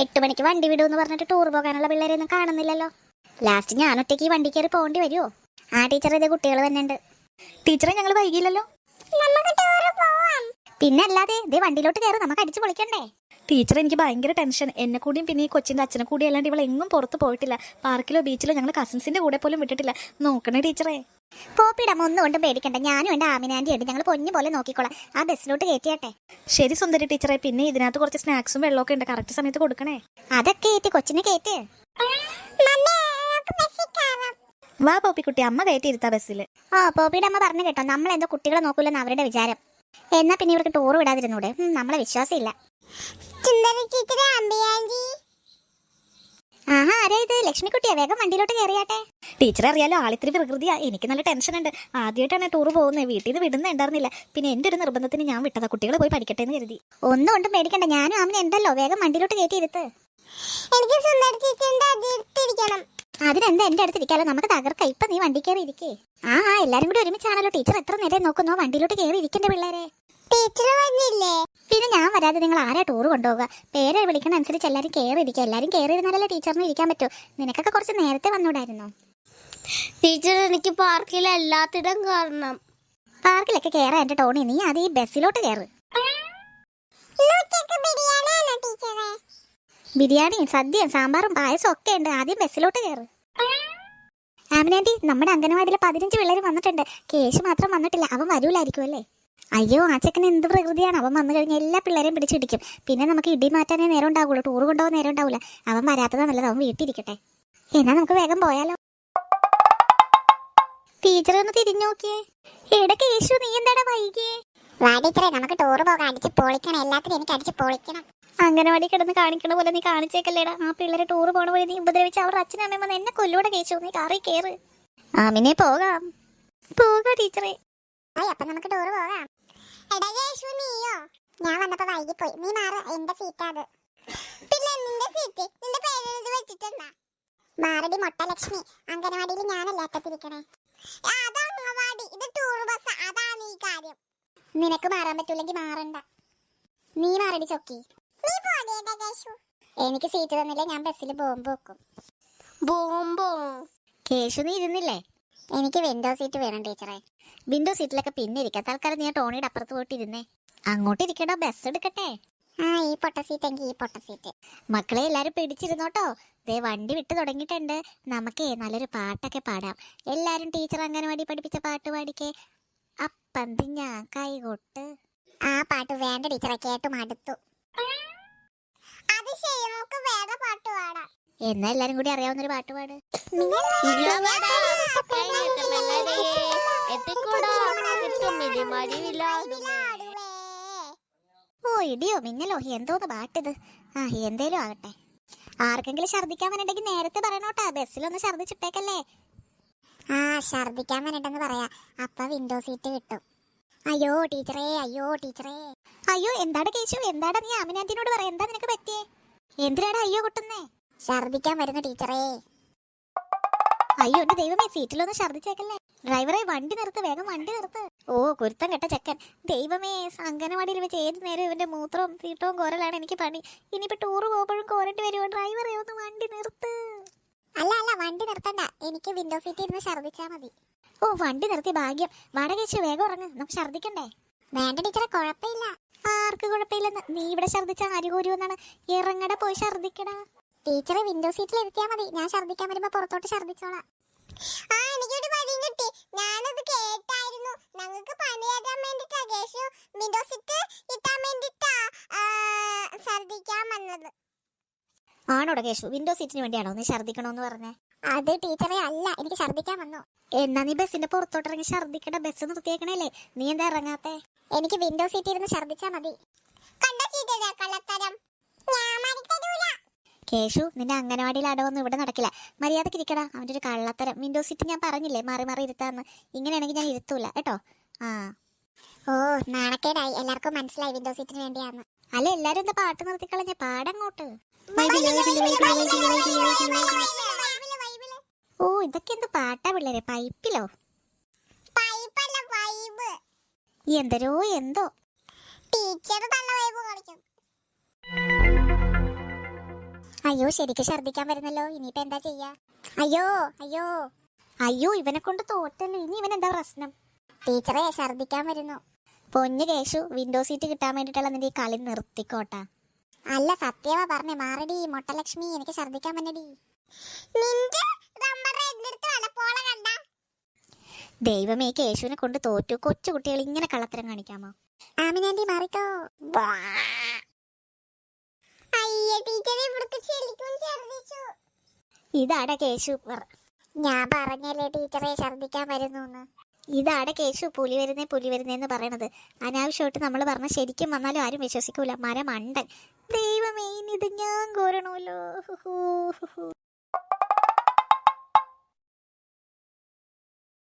എട്ട് മണിക്ക് വണ്ടി വിടുമെന്ന് പറഞ്ഞിട്ട് ടൂർ പോകാനുള്ള പിള്ളേരെയൊന്നും കാണുന്നില്ലല്ലോ. ലാസ്റ്റ് ഞാൻ ഒറ്റയ്ക്ക് ഈ വണ്ടി കയറി പോകേണ്ടി വരുമോ ആ ടീച്ചർ ഇത് കുട്ടികൾ വന്നിട്ടുണ്ട് ടീച്ചറെ ഞങ്ങൾ വൈകില്ലല്ലോ പിന്നെ അല്ലാതെ ഇതേ വണ്ടിയിലോട്ട് കയറി നമുക്ക് അടിച്ചു പൊളിക്കണ്ടേ? ടീച്ചർ എനിക്ക് ഭയങ്കര ടെൻഷൻ എന്നെ കൂടിയും പിന്നെ ഈ കൊച്ചിന്റെ അച്ഛനെ കൂടി അല്ലാണ്ട് ഇവളെങ്ങും എങ്ങും പുറത്ത് പോയിട്ടില്ല. പാർക്കിലോ ബീച്ചിലോ ഞങ്ങൾ കസിൻസിന്റെ കൂടെ പോലും വിട്ടിട്ടില്ല. നോക്കണേ ടീച്ചറെ പോപ്പിടം ഒന്നും കൊണ്ടും പേടിക്കണ്ട. ഞാനും എന്റെ ആമിനാന്റെ ഉണ്ട് ഞങ്ങൾ പൊന്നു പോലെ നോക്കിക്കോളാം. ആ ബസ്സിലോട്ട് കയറ്റിയാട്ടെ? ശരി സുന്ദരി ടീച്ചറെ പിന്നെ ഇതിനകത്ത് കുറച്ച് സ്നാക്സും വെള്ളമൊക്കെ ഉണ്ട്. കറക്റ്റ് സമയത്ത് കൊടുക്കണേ. അതൊക്കെ ഏറ്റ് കൊച്ചിനെ കയറ്റ്. വാ പോപ്പിക്കുട്ടി അമ്മ കയറ്റി ഇരുത്താ ബസ്സിൽ ആ പോപ്പിയുടെ അമ്മ പറഞ്ഞു കേട്ടോ നമ്മൾ എന്തോ കുട്ടികളെ നോക്കൂലെന്ന് അവരുടെ വിചാരം. എന്നാ പിന്നെ ഇവർക്ക് ടൂർ വിടാതിരുന്നൂടെ? നമ്മളെ വിശ്വാസമില്ല. ആഹാ ആരാ ഇത്? ലക്ഷ്മിക്കുട്ടിയാ വേഗം വണ്ടിയിലോട്ട് കയറിയാട്ടെ. ടീച്ചർ അറിയാലോ ആളിത്തിരി പ്രകൃതിയാ. എനിക്ക് നല്ല ടെൻഷൻ ഉണ്ട്. ആദ്യമായിട്ടാണ് ടൂർ പോകുന്നത് വീട്ടിൽ നിന്ന് വിടുന്നുണ്ടായിരുന്നില്ല പിന്നെ എന്റെ ഒരു നിർബന്ധത്തിന് ഞാൻ വിട്ടതാ. കുട്ടികൾ പോയി പഠിക്കട്ടെ എന്ന് കരുതി. ഒന്നും കൊണ്ടും പേടിക്കണ്ട. ഞാനും അമ്മ ഉണ്ടല്ലോ. വേഗം വണ്ടിയിലോട്ട് കയറ്റി ഇരുത്ത് എനിക്ക് സുന്ദരിക്കണം അതിനെന്താ എന്റെ അടുത്തിരിക്കാലോ നമുക്ക് തകർക്ക. ഇപ്പൊ നീ വണ്ടി കയറി ഇരിക്കേ. ആ എല്ലാരും കൂടി ഒരുമിച്ചാണല്ലോ. ടീച്ചർ എത്ര നേരം നോക്കുന്നോ? വണ്ടിയിലോട്ട് കയറി ഇരിക്കണ്ട പിള്ളേരെ. ടീച്ചർ വന്നില്ലേ? പിന്നെ ഞാൻ വരാതെ നിങ്ങൾ ആരാ ടൂർ കൊണ്ടുപോകുക പേരെ വിളിക്കണ അനുസരിച്ച് എല്ലാരും കയറി ഇരിക്കുക എല്ലാരും കയറി ഇരുന്നാലല്ലേ ടീച്ചറിന് ഇരിക്കാൻ പറ്റൂ. നിനക്കൊക്കെ കുറച്ച് നേരത്തെ വന്നൂടായിരുന്നു? ടീച്ചർ എനിക്ക് പാർക്കിൽ എല്ലാത്തിടം കാരണം പാർക്കിലൊക്കെ കയറാൻ എന്റെ ടോണി. നീ അത് ഈ ബസ്സിലോട്ട് കയറ് ബിരിയാണി സദ്യയും സാമ്പാറും പായസം ഒക്കെ ഉണ്ട്. ആദ്യം ബസ്സിലോട്ട് കയറ് ആമിനാന്റി നമ്മുടെ അംഗനവാടിയിൽ പതിനഞ്ച് പിള്ളേർ വന്നിട്ടുണ്ട്. കേശ് മാത്രം വന്നിട്ടില്ല. അവൻ വരൂലായിരിക്കും അല്ലേ? അയ്യോ ആ ചെക്കൻ എന്ത് പ്രകൃതിയാണ്? അവൻ വന്നു കഴിഞ്ഞാൽ എല്ലാ പിള്ളേരെയും പിടിച്ചിടിക്കും പിന്നെ നമുക്ക് ഇടി മാറ്റാനേ നേരം ഉണ്ടാവുള്ളൂ ടൂർ കൊണ്ടുപോകാൻ നേരം ഉണ്ടാവില്ല. അവൻ വരാത്തതാ നല്ലത് അവൻ വീട്ടിലിരിക്കട്ടെ എന്നാ നമുക്ക് വേഗം പോയാലോ? ടീച്ചർ ഒന്ന് തിരിഞ്ഞു നോക്കിയേ. എടാ കേശു നീ എന്താടാ വൈകിയേ? വാ ടീച്ചറെ നമുക്ക് ടൂർ പോകാൻ അടിച്ച് പൊളിക്കണം എല്ലാത്തിനും എനിക്ക് അടിച്ച് പൊളിക്കണം. അംഗനവാടി കിടന്ന് കാണിക്കണ പോലെ നീ കാണിച്ചേക്കല്ലേടാ. ആ പിള്ളേരെ ടൂർ പോണ വഴി നീ ഉപദ്രവിച്ച് അവരുടെ അച്ഛനും അമ്മയും വന്ന് എന്നെ കൊല്ലൂടെ കേശു. നീ കാറി കേറ്. ആമിനെ പോകാം. പോകാം ടീച്ചറെ. അപ്പൊ നമുക്ക് ടൂർ പോകാം. എടാ കേശു നീയോ? ഞാൻ വന്നപ്പോ വൈകിപ്പോയി. നീ മാറ് എന്റെ സീറ്റാ അത്. പിന്നെ നിന്റെ സീറ്റ് നിന്റെ പേരെഴുതി വെച്ചിട്ടുണ്ടാ? മാറടി മൊട്ട ലക്ഷ്മി അംഗനവാടിയിൽ ഞാനല്ല അറ്റത്തിരിക്കണേ അത് അംഗനവാടി ഇത് ടൂർ ബസ് അതാണ് ഈ കാര്യം. നിനക്ക് മാറാൻ പറ്റൂലെങ്കിൽ മാറണ്ട. നീ മാറടി ചൊക്കി. നീ പോടിയടാ കേശു. എനിക്ക് സീറ്റ് തന്നില്ല ഞാൻ ബസ്സിൽ ബോംബ് വെക്കും. ബോംബോ? കേശു നീ ഇരുന്നില്ലേ? എനിക്ക് വിൻഡോ സീറ്റ് വേണം ടീച്ചറെ. വിൻഡോ സീറ്റിലൊക്കെ പിന്നെ ഇരിക്കാം തൽക്കാലം നീ ആ ടോണിയുടെ അപ്പുറത്ത് പോയിട്ട് ഇരുന്നേ അങ്ങോട്ട് ഇരിക്കണോ? ബസ് എടുക്കട്ടെ? ആ ഈ പൊട്ട സീറ്റ് എങ്കിൽ ഈ പൊട്ട സീറ്റ് മക്കളെ എല്ലാരും പിടിച്ചിരുന്നോട്ടോ? ദേ വണ്ടി വിട്ടു തുടങ്ങിയിട്ടുണ്ട്. നമുക്ക് നല്ലൊരു പാട്ടൊക്കെ പാടാം. എല്ലാരും ടീച്ചർ അംഗനവാടി പഠിപ്പിച്ച പാട്ട് പാടിക്കേ. അപ്പന്തി ഞാൻ കൈ കൊട്ട് ആ പാട്ട് വേണ്ട ടീച്ചറെ. കേട്ടു മടുത്തു. അത് ശരി നമുക്ക് വേറെ പാട്ട് പാടാം. എന്നാ എല്ലാരും കൂടി അറിയാവുന്ന ഒരു പാട്ട് പാട്. ഓ ഇടിയോ മിന്നലോ എന്തോന്ന് പാട്ടിത്? ആ എന്തേലും ആകട്ടെ. ആർക്കെങ്കിലും ഛർദിക്കാൻ വേണ്ടിണ്ടെങ്കിൽ നേരത്തെ പറയണോട്ടാ. ബസ്സിലൊന്ന് ഛർദിച്ചിട്ടേക്കല്ലേ ആ ഛർദിക്കാൻ വേണ്ടിട്ടെന്ന് പറയാ. അപ്പൊ വിൻഡോ സീറ്റ് കിട്ടും. അയ്യോ ടീച്ചറേ അയ്യോ ടീച്ചറേ. അയ്യോ എന്താടാ കേശു? എന്താടാ നീ അമിനാന്റിനോട് പറയാ? എന്താ നിനക്ക് പറ്റിയേ? എന്തിനാടാ അയ്യോ കുട്ടുന്നേ? ഛർദിക്കാൻ വരുന്ന ടീച്ചറേ. അയ്യോ എന്റെ ദൈവമേ സീറ്റിലൊന്ന് ഛർദിച്ചേക്കല്ലേ ഡ്രൈവറെ വണ്ടി നിർത്ത് വേഗം വണ്ടി നിർത്ത്. ഓ കുരുത്തം കെട്ട ചെക്കൻ. ദൈവമേ അംഗനവാടിയിൽ വെച്ച് ഏത് നേരം ഇവന്റെ മൂത്രവും സീട്ടവും കോരലാണ് എനിക്ക് പണി. ഇനിയിപ്പോ ടൂർ പോകുമ്പോഴും കോരേണ്ടി വരുമോ ഡ്രൈവറെ ഒന്ന് വണ്ടി നിർത്ത്. അല്ല അല്ല വണ്ടി നിർത്തണ്ട. എനിക്ക് വിൻഡോ സീറ്റിൽ ഇരുന്ന് ഛർദിച്ചാ മതി. ഓ വണ്ടി നിർത്തി ഭാഗ്യം. വടകേശ് വേഗം ഉറങ്ങ്. നമുക്ക് ഛർദിക്കണ്ടേ വേണ്ട ടീച്ചറെ കുഴപ്പമില്ല. ആർക്ക് കുഴപ്പമില്ലെന്ന്? നീ ഇവിടെ ഛർദിച്ചാൽ അരികൂരുമെന്നാണ് ഇറങ്ങട പോയി ഛർദിക്കടാ ടീച്ചറെ വിൻഡോ സീറ്റിൽ ഇരുത്തിയാ മതി. ഞാൻ ഛർദിക്കാൻ വരുമ്പോ പുറത്തോട്ട് ഛർദിച്ചോളാം ആ എനിക്കൊരു പനി കിട്ടി. ഞാനത് കേട്ടായിരുന്നു. ഞങ്ങൾക്ക് പണിയാക്കാൻ വേണ്ടിട്ടാ കേശു. വിൻഡോ സീറ്റ് കിട്ടാൻ വേണ്ടിട്ടാ ഛർദിക്കാൻ വന്നത്. ആണോടോ കേശു? വിൻഡോ സീറ്റിന് വേണ്ടിയാണോ നീ ഛർദിക്കണോന്ന് പറഞ്ഞേ? അത് ടീച്ചറെ അല്ല എനിക്ക് ഛർദിക്കാൻ വന്നു. എന്നാ നീ ബസ്സിന്റെ പുറത്തോട്ട് ഇറങ്ങി ഛർദിക്കട ബസ് നിർത്തിയേക്കണല്ലേ? നീ എന്താ ഇറങ്ങാത്തെ? എനിക്ക് വിൻഡോ സീറ്റ് ഇരുന്ന് ഛർദിച്ചാ മതി. കള്ളത്തരം? കേശു നിന്റെ അംഗനവാടിയിൽ അടവൊന്നും ഇവിടെ നടക്കില്ല മര്യാദയ്ക്ക് ഇരിക്കടാ അവന്റെ ഒരു കള്ളത്തരം വിൻഡോ സീറ്റ് ഞാൻ പറഞ്ഞില്ലേ മാറി മാറി ഇരുത്താന്ന് ഇങ്ങനെയാണെങ്കിൽ ഞാൻ ഇരുത്തൂല കേട്ടോ ആ ഓ നാണക്കേടായി എല്ലാവർക്കും മനസ്സിലായി വിൻഡോ സീറ്റിന് വേണ്ടിയാന്ന് അല്ല എല്ലാരും എന്താ പാട്ട് നിർത്തിക്കളഞ്ഞ പാടങ്ങോട്ട് ഓ ഇതൊക്കെ എന്ത് പാട്ടാ പിള്ളേരെ പൈപ്പിലോ എന്തരോ എന്തോ ടീച്ചർ നല്ല വൈബ് കാണിക്കും അയ്യോ ശരിക്കും ഛർദിക്കാൻ വരുന്നല്ലോ. ഇനിയിപ്പോ എന്താ ചെയ്യാ? അയ്യോ അയ്യോ. അയ്യോ ഇവനെ കൊണ്ട് തോറ്റല്ലോ. ഇനി ഇവൻ എന്താ പ്രശ്നം? ടീച്ചറെ ഛർദിക്കാൻ വരുന്നു. പൊന്നു കേശു വിൻഡോ സീറ്റ് കിട്ടാൻ വേണ്ടിയിട്ടുള്ള നിന്റെ ഈ കളി നിർത്തിക്കോട്ടാ. അല്ല സത്യവാ പറഞ്ഞേ. മാറടി മൊട്ടലക്ഷ്മി എനിക്ക് ഛർദിക്കാൻ പറ്റടി ദൈവമേ കേശുവിനെ കൊണ്ട് തോറ്റു. കൊച്ചു കുട്ടികൾ ഇങ്ങനെ കള്ളത്തരം കാണിക്കാമോ? ആമിനാന്റി മാറിക്കോ. ഇതാടെ കേശു. ഞാൻ പറഞ്ഞല്ലേ ടീച്ചറെ ഛർദ്ദിക്കാൻ വരുന്നു ഇതാണ് കേശു പുലി വരുന്നേ പുലി വരുന്നേന്ന് പറയണത്. അനാവശ്യമായിട്ട് നമ്മൾ പറഞ്ഞ ശരിക്കും വന്നാലും ആരും വിശ്വസിക്കൂല. മരം മണ്ടൻ ദൈവമേ ഇത് ഞാൻ കോരണമല്ലോ.